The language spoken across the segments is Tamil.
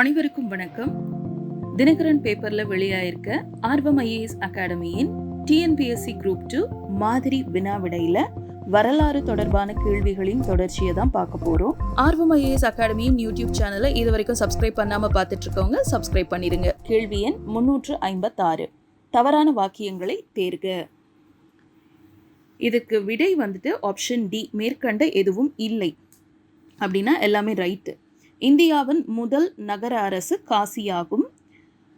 அனைவருக்கும் வணக்கம். தினகரன் பேப்பர்ல வெளியாயிருக்க ஆர்வம் ஐஏஎஸ் அகாடமியின் டிஎன்பிஎஸ்சி குரூப் டூ மாதிரி வினா விடையில வரலாறு தொடர்பான கேள்விகளின் தொடர்ச்சியை தான் பார்க்க போறோம். ஆர்வம் ஐஏஎஸ் அகாடமியின் யூடியூப் சேனலை இது வரைக்கும் சப்ஸ்கிரைப் பண்ணாம பார்த்துட்டு இருக்கவங்க சப்ஸ்கிரைப் பண்ணிடுங்க. கேள்வி எண் முன்னூற்று ஐம்பத்தாறு. தவறான வாக்கியங்களை தேர்க. இதுக்கு விடை வந்துட்டு ஆப்ஷன் டி மேற்கண்ட எதுவும் இல்லை. அப்படின்னா எல்லாமே ரைட்டு இந்தியாவின் முதல் நகர அரசு காசியாகும்.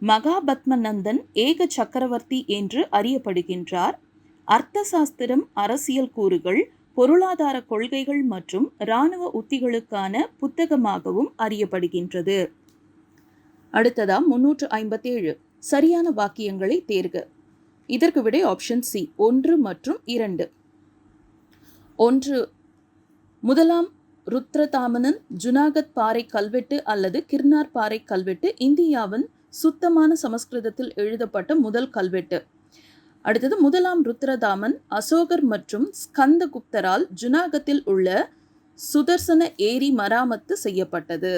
மகாபத்மநந்தன் ஏக சக்கரவர்த்தி என்று அறியப்படுகின்றார். அர்த்த சாஸ்திரம் அரசியல் கூறுகள் பொருளாதார கொள்கைகள் மற்றும் இராணுவ உத்திகளுக்கான புத்தகமாகவும் அறியப்படுகின்றது. அடுத்ததா முன்னூற்று ஐம்பத்தேழு. சரியான வாக்கியங்களை தேர்க. இதற்கு விடை ஆப்ஷன் சி ஒன்று மற்றும் இரண்டு. ஒன்று முதலாம் ருத்ரதாமனன் ஜுனாகத் பாறை கல்வெட்டு அல்லது கிர்னார் பாறை கல்வெட்டு இந்தியாவின் சுத்தமான சமஸ்கிருதத்தில் எழுதப்பட்ட முதல் கல்வெட்டு. அடுத்தது முதலாம் ருத்ரதாமன் அசோகர் மற்றும் ஸ்கந்தகுப்தரால் ஜுனாகத்தில் உள்ள சுதர்சன ஏரி மராமத்து செய்யப்பட்டது.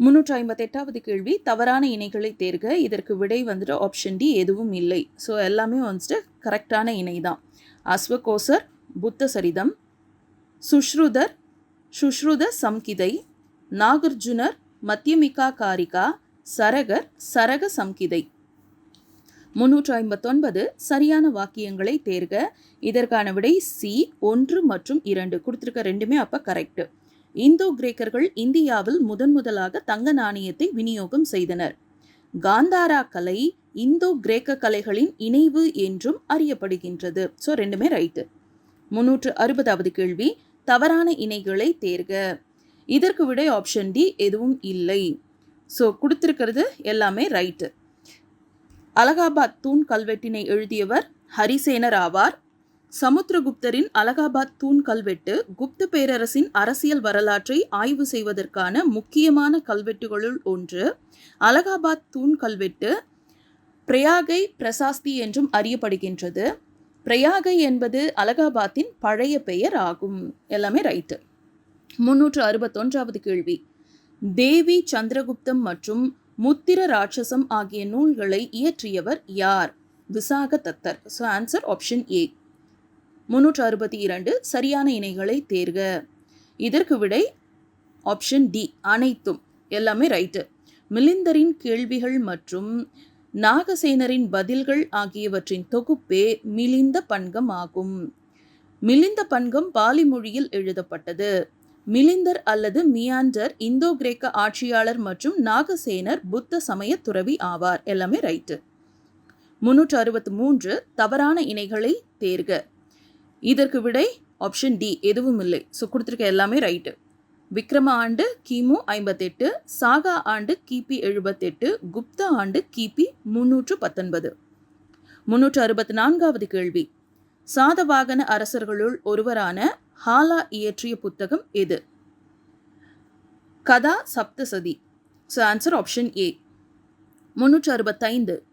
முன்னூற்றி ஐம்பத்தெட்டாவது கேள்வி தவறான இணைகளை தேர்க. இதற்கு விடை வந்துட்டு ஆப்ஷன் டி எதுவும் இல்லை. ஸோ எல்லாமே வந்துட்டு கரெக்டான இணை தான் அஸ்வகோசர் புத்த சரிதம் சுஷ்ருதர் சுஷ்ருத சம்கிதை நாகார்ஜுனர் மத்தியமிகா காரிகா சரகர் சரக சம்கிதை. முன்னூற்று ஐம்பத்தொன்பது சரியான வாக்கியங்களை தேர்க. இதற்கான விடை சி ஒன்று மற்றும் இரண்டு. கொடுத்துருக்க ரெண்டுமே அப்போ கரெக்டு இந்தோ கிரேக்கர்கள் இந்தியாவில் முதன் முதலாக தங்க நாணயத்தை விநியோகம் செய்தனர். காந்தாரா கலை இந்தோ கிரேக்க கலைகளின் இணைவு என்றும் அறியப்படுகின்றது. ஸோ ரெண்டுமே ரைட்டு முன்னூற்று அறுபதாவது கேள்வி. தவறான இணைகளை தேர்க. இதற்கு விடை ஆப்ஷன் டி எதுவும் இல்லை. ஸோ கொடுத்துருக்கிறது எல்லாமே ரைட்டு அலகாபாத் தூண் கல்வெட்டினை எழுதியவர் ஹரிசேனர் ஆவார். சமுத்திரகுப்தரின் அலகாபாத் தூண் கல்வெட்டு குப்த பேரரசின் அரசியல் வரலாற்றை ஆய்வு செய்வதற்கான முக்கியமான கல்வெட்டுகளுள் ஒன்று. அலகாபாத் தூண் கல்வெட்டு பிரயாகை பிரசாஸ்தி என்றும் அறியப்படுகின்றது. பிரயாகை என்பது அலகாபாத்தின் பழைய பெயர் ஆகும். எல்லாமே ரைட்டு. முன்னூற்று அறுபத்தொன்றாவது கேள்வி. தேவி சந்திரகுப்தம் மற்றும் முத்திர ராட்சசம் ஆகிய நூல்களை இயற்றியவர் யார்? விசாக தத்தர். ஸோ ஆன்சர் ஆப்ஷன் ஏ முன்னூற்று அறுபத்தி இரண்டு சரியான இணைகளை தேர்க. இதற்கு விடை ஆப்ஷன் டி அனைத்தும். எல்லாமே ரைட்டு. மிலிந்தரின் கேள்விகள் மற்றும் நாகசேனரின் பதில்கள் ஆகியவற்றின் தொகுப்பே மிலிந்த பண்கம் ஆகும். மிலிந்த பண்கம் பாலி மொழியில் எழுதப்பட்டது. மிலிந்தர் அல்லது மியாண்டர் இந்தோ கிரேக்க ஆட்சியாளர் மற்றும் நாகசேனர் புத்த சமய துறவி ஆவார். எல்லாமே ரைட்டு. முன்னூற்று அறுபத்தி மூன்று தவறான இணைகளை தேர்க. இதற்கு விடை ஆப்ஷன் டி எதுவும் இல்லை. ஸோ கொடுத்துருக்க எல்லாமே ரைட்டு. விக்ரம ஆண்டு கிமு ஐம்பத்தெட்டு சாகா ஆண்டு கிபி எழுபத்தெட்டு குப்த ஆண்டு கிபி முன்னூற்று பத்தொன்பது. முன்னூற்று அறுபத்தி நான்காவது கேள்வி. சாதவாகன அரசர்களுள் ஒருவரான ஹாலா இயற்றிய புத்தகம் எது? Gatha Saptashati. So answer option A முன்னூற்று அறுபத்தைந்து.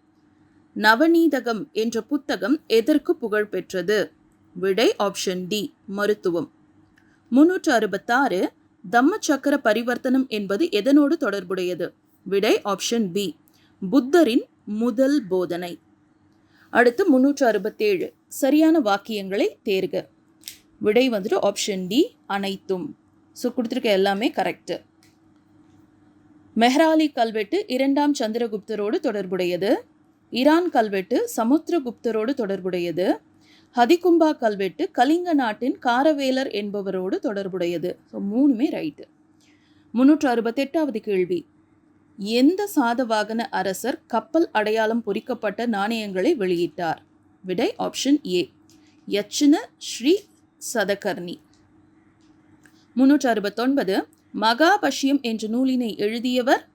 நவநீதகம் என்ற புத்தகம் எதற்கு புகழ் பெற்றது? விடை ஆப்ஷன் டி மருத்துவம். முன்னூற்று அறுபத்தாறு தம்ம சக்கர பரிவர்த்தனம் என்பது எதனோடு தொடர்புடையது? விடை ஆப்ஷன் பி புத்தரின் முதல் போதனை. அடுத்து முன்னூற்று அறுபத்தேழு. சரியான வாக்கியங்களை தேர்க. விடை வந்துட்டு ஆப்ஷன் டி அனைத்தும். ஸோ கொடுத்துருக்க எல்லாமே கரெக்டு மெஹ்ராலி கல்வெட்டு இரண்டாம் சந்திரகுப்தரோடு தொடர்புடையது. ஈரான் கல்வெட்டு சமுத்திரகுப்தரோடு தொடர்புடையது. ஹதிகும்பா கல்வெட்டு கலிங்க நாட்டின் காரவேலர் என்பவரோடு தொடர்புடையது. ஸோ மூணுமே ரைட்டு முன்னூற்று அறுபத்தெட்டாவது கேள்வி. எந்த சாதவாகன அரசர் கப்பல் அடையாளம் பொறிக்கப்பட்ட நாணயங்களை வெளியிட்டார்? விடை ஆப்ஷன் ஏ யச்சின ஸ்ரீ சதகர்ணி. முன்னூற்று அறுபத்தொன்பது. மகாபஷ்யம் என்ற நூலினை எழுதியவர்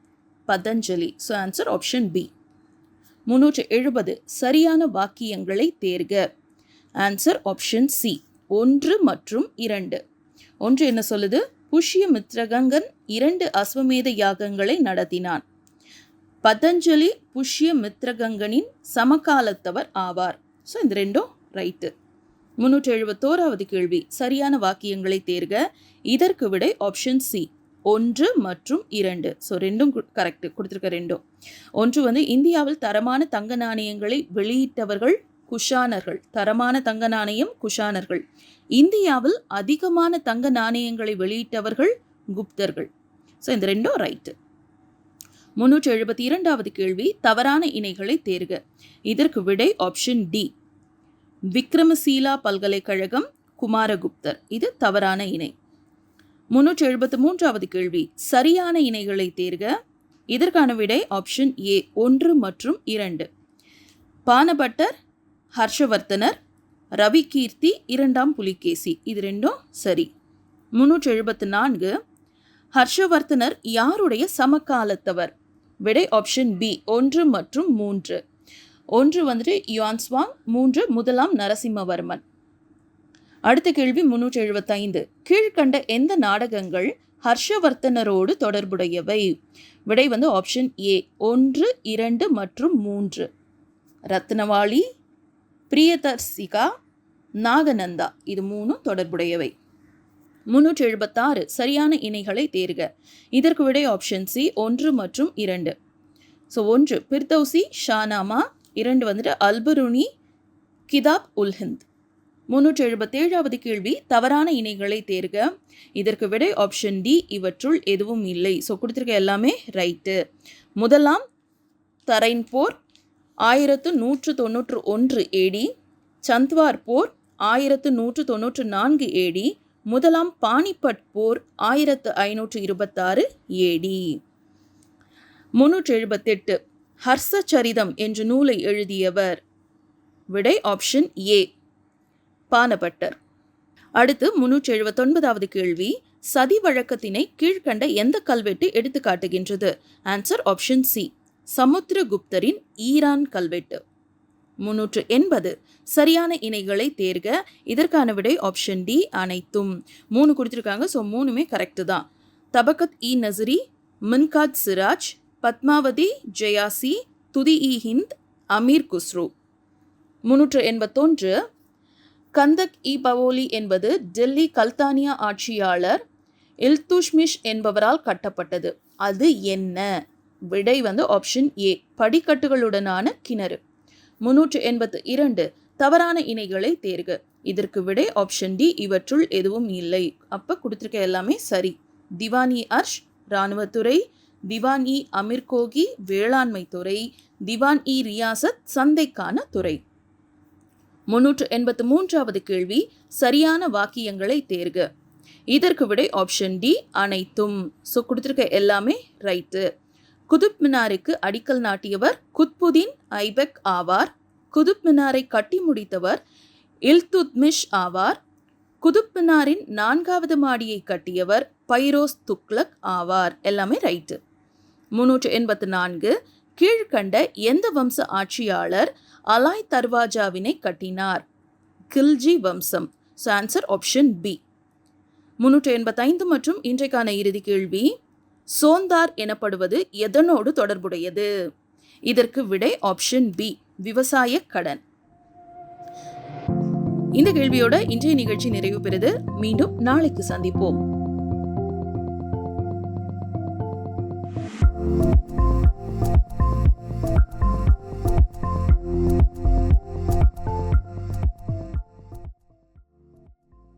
Patanjali. So answer option B முன்னூற்று எழுபது. சரியான வாக்கியங்களை தேர்க. ஆன்சர் ஆப்ஷன் சி ஒன்று மற்றும் இரண்டு. ஒன்று என்ன சொல்லுது? புஷ்ய மித்ரகங்கன் இரண்டு அஸ்வமேத யாகங்களை நடத்தினான். பதஞ்சலி புஷ்ய மித்ரகங்கனின் சமகாலத்தவர் ஆவார். ஸோ இந்த ரெண்டும் ரைட்டு முன்னூற்றி எழுபத்தோராவது கேள்வி. சரியான வாக்கியங்களை தேர்க. இதற்கு விடை ஆப்ஷன் சி ஒன்று மற்றும் இரண்டு. ஸோ ரெண்டும் கரெக்ட் கொடுத்துருக்க ரெண்டும். ஒன்று வந்து இந்தியாவில் தரமான தங்க நாணயங்களை வெளியிட்டவர்கள் குஷானர்கள் தரமான தங்க நாணயம் குஷானர்கள். இந்தியாவில் அதிகமான தங்க நாணயங்களை வெளியிட்டவர்கள் குப்தர்கள். ஸோ இந்த ரெண்டும் ரைட்டு முன்னூற்றி எழுபத்தி இரண்டாவது கேள்வி தவறான இணைகளை தேர்க. இதற்கு விடை ஆப்ஷன் டி விக்ரமசீலா பல்கலைக்கழகம் குமாரகுப்தர். இது தவறான இணை. முன்னூற்றி எழுபத்து மூன்றாவது கேள்வி சரியான இணைகளை தேர்க. இதற்கான விடை ஆப்ஷன் ஏ ஒன்று மற்றும் இரண்டு. பானபட்டர் ஹர்ஷவர்த்தனர் ரவி கீர்த்தி இரண்டாம் புலிகேசி. இது ரெண்டும் சரி. முன்னூற்றி எழுபத்து நான்கு. ஹர்ஷவர்த்தனர் யாருடைய சமகாலத்தவர்? விடை ஆப்ஷன் பி ஒன்று மற்றும் மூன்று. ஒன்று வந்துட்டு யுவான்ஸ்வாங் மூன்று முதலாம் நரசிம்மவர்மன். அடுத்த கேள்வி முன்னூற்றி எழுபத்தைந்து கீழ்கண்ட எந்த நாடகங்கள் ஹர்ஷவர்த்தனரோடு தொடர்புடையவை? விடை வந்து ஆப்ஷன் ஏ ஒன்று இரண்டு மற்றும் மூன்று. ரத்னவாளி பிரியதர்சிகா நாகநந்தா. இது மூணும் தொடர்புடையவை. முன்னூற்றி எழுபத்தாறு சரியான இணைகளை தேர்க. இதற்கு விடை ஆப்ஷன் சி ஒன்று மற்றும் இரண்டு. ஸோ ஒன்று பிர்தௌசி ஷானாமா. இரண்டு வந்துட்டு அல்பருணி கிதாப் உல்ஹிந்த் முன்னூற்றி எழுபத்தேழாவது கேள்வி தவறான இணைகளை தேர்க. இதற்கு விடை ஆப்ஷன் டி இவற்றுள் எதுவும் இல்லை. ஸோ கொடுத்துருக்க எல்லாமே ரைட்டு முதலாம் தரைன் போர் ஆயிரத்து நூற்று தொண்ணூற்று ஒன்று ஏடி சந்த்வார் போர் ஆயிரத்து நூற்று தொண்ணூற்று நான்கு ஏடி முதலாம் பானிபட் போர் ஆயிரத்து ஐநூற்று இருபத்தாறு ஏடி. முன்னூற்று எழுபத்தெட்டு ஹர்ஷச்சரிதம் என்ற நூலை எழுதியவர். விடை ஆப்ஷன் ஏ பானபட்டர் அடுத்து முன்னூற்றி எழுபத்தொன்பதாவது கேள்வி சதி வழக்கத்தினை கீழ்கண்ட எந்த கல்வெட்டு எடுத்து காட்டுகின்றது ஆன்சர் ஆப்ஷன் சி. சமுத்திரகுப்தரின் ஈரான் கல்வெட்டு. முன்னூற்று எண்பது. சரியான இணைகளை தேர்க. இதற்கான விடை ஆப்ஷன் டி அனைத்தும். மூணு கொடுத்துருக்காங்க. ஸோ மூணுமே கரெக்டு தான். தபகத் இ நசரி மின்காத் சிராஜ் பத்மாவதி ஜெயாசி துதி இ ஹிந்த் அமீர் குஸ்ரு. முன்னூற்று எண்பத்தொன்று. கந்தக் இ பவோலி என்பது டெல்லி கல்தானியா ஆட்சியாளர் இல்துஷ்மிஷ் என்பவரால் கட்டப்பட்டது. அது என்ன? விடை வந்து ஆப்ஷன் ஏ படிக்கட்டுகளுடனான கிணறு. முன்னூற்று எண்பத்து இரண்டு தவறான இணைகளை தேர்க. இதற்கு விடை ஆப்ஷன் டி இவற்றுள் எதுவும் இல்லை. அப்போ கொடுத்துருக்க எல்லாமே சரி. திவான் இ அர்ஷ் இராணுவத்துறை. திவான் இ அமீர் கோகி வேளாண்மை துறை. திவான் இ ரியாசத் சந்தைக்கான துறை. முன்னூற்று எண்பத்து மூன்றாவது கேள்வி சரியான வாக்கியங்களை தேர்க. இதற்கு விடை ஆப்ஷன் டி அனைத்தும். ஸோ கொடுத்துருக்க எல்லாமே ரைட்டு குதுப் மினாருக்கு அடிக்கல் நாட்டியவர் குத்புதீன் ஐபெக் ஆவார். குதுப் மினாரை கட்டி முடித்தவர் இல்துத்மிஷ் ஆவார். குதுப் மினாரின் நான்காவது மாடியை கட்டியவர் பைரோஸ் துக்லக் ஆவார். எல்லாமே ரைட்டு முன்னூற்று எண்பத்து நான்கு. கீழ்கண்ட எந்த வம்ச ஆட்சியாளர் அலாய் தர்வாஜாவினை கட்டினார்? கில்ஜி வம்சம். ஸோ ஆன்சர் ஆப்ஷன் பி முன்னூற்று எண்பத்தைந்து மற்றும் இன்றைக்கான இறுதி கேள்வி. சோந்தார் எனப்படுவது எதனோடு தொடர்புடையது? இதற்கு விடை ஆப்ஷன் பி விவசாய கடன். இந்த கேள்வியோட இன்றைய நிகழ்ச்சி நிறைவு பெறுது. மீண்டும் நாளைக்கு சந்திப்போம்.